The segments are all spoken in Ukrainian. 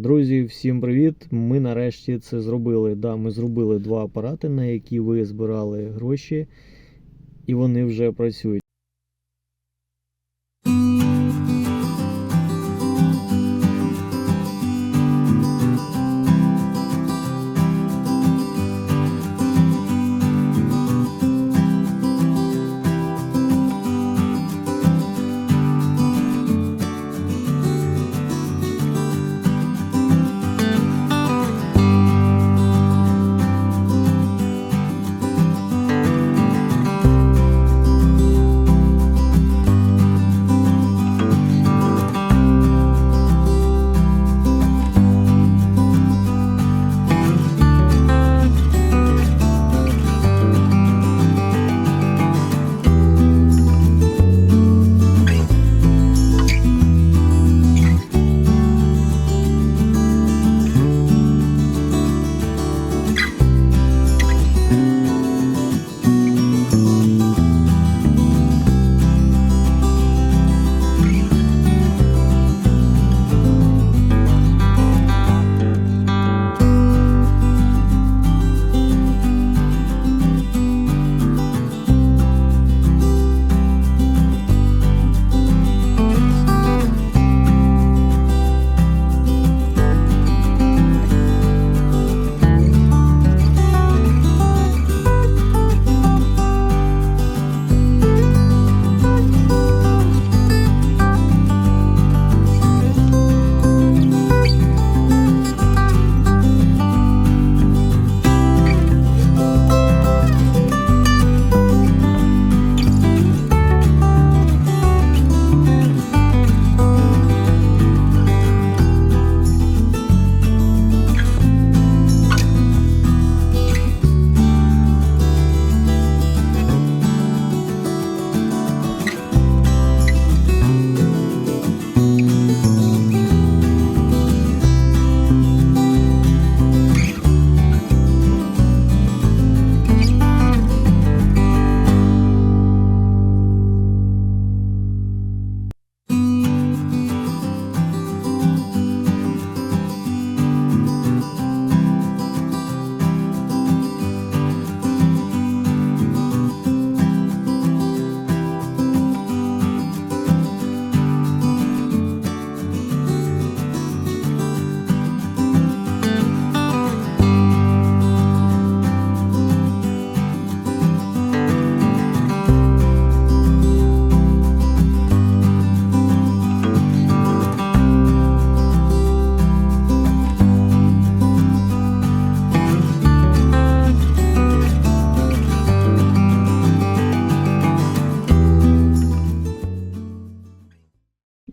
Друзі, всім привіт! Ми нарешті це зробили. Да, ми зробили два апарати, на які ви збирали гроші, і вони вже працюють.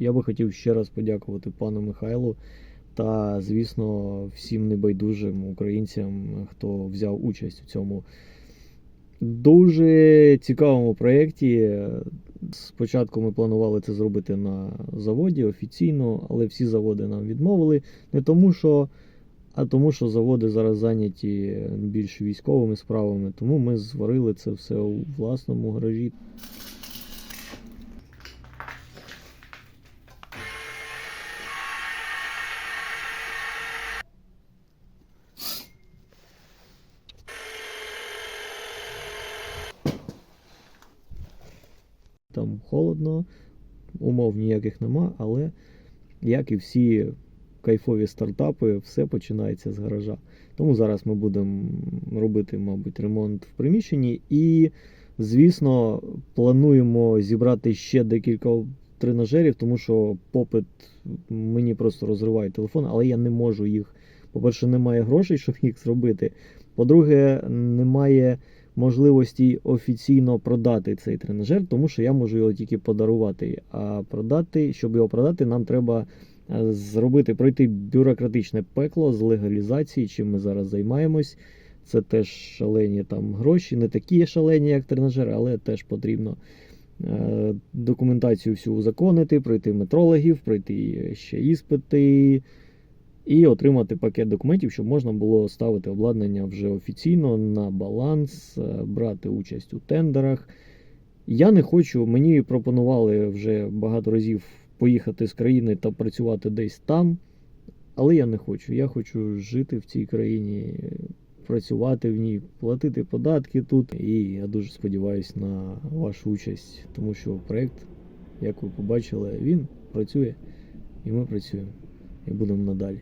Я би хотів ще раз подякувати пану Михайлу та, звісно, всім небайдужим українцям, хто взяв участь у цьому дуже цікавому проєкті. Спочатку ми планували це зробити на заводі офіційно, але всі заводи нам відмовили. Не тому, що, а тому, що заводи зараз зайняті більш військовими справами. Тому ми зварили це все у власному гаражі. Там холодно, умов ніяких нема, але як і всі кайфові стартапи, все починається з гаража. Тому зараз ми будемо робити, мабуть, ремонт в приміщенні. І, звісно, плануємо зібрати ще декілька тренажерів, тому що попит мені просто розриває телефон, але я не можу їх. По-перше, немає грошей, щоб їх зробити. По-друге, немає можливості офіційно продати цей тренажер, тому що я можу його тільки подарувати. А продати, щоб його продати, нам треба е, зробити, пройти бюрократичне пекло з легалізації, чим ми зараз займаємось. Це теж шалені там гроші, не такі шалені, як тренажер, але теж потрібно е, документацію всю узаконити, пройти метрологів, пройти ще іспити і отримати пакет документів, щоб можна було ставити обладнання вже офіційно на баланс, е, брати участь у тендерах. Я не хочу, мені пропонували вже багато разів поїхати з країни та працювати десь там. Але я не хочу. Я хочу жити в цій країні, працювати в ній, платити податки тут. І я дуже сподіваюся на вашу участь, тому що проєкт, як ви побачили, він працює, і ми працюємо. І будемо надалі.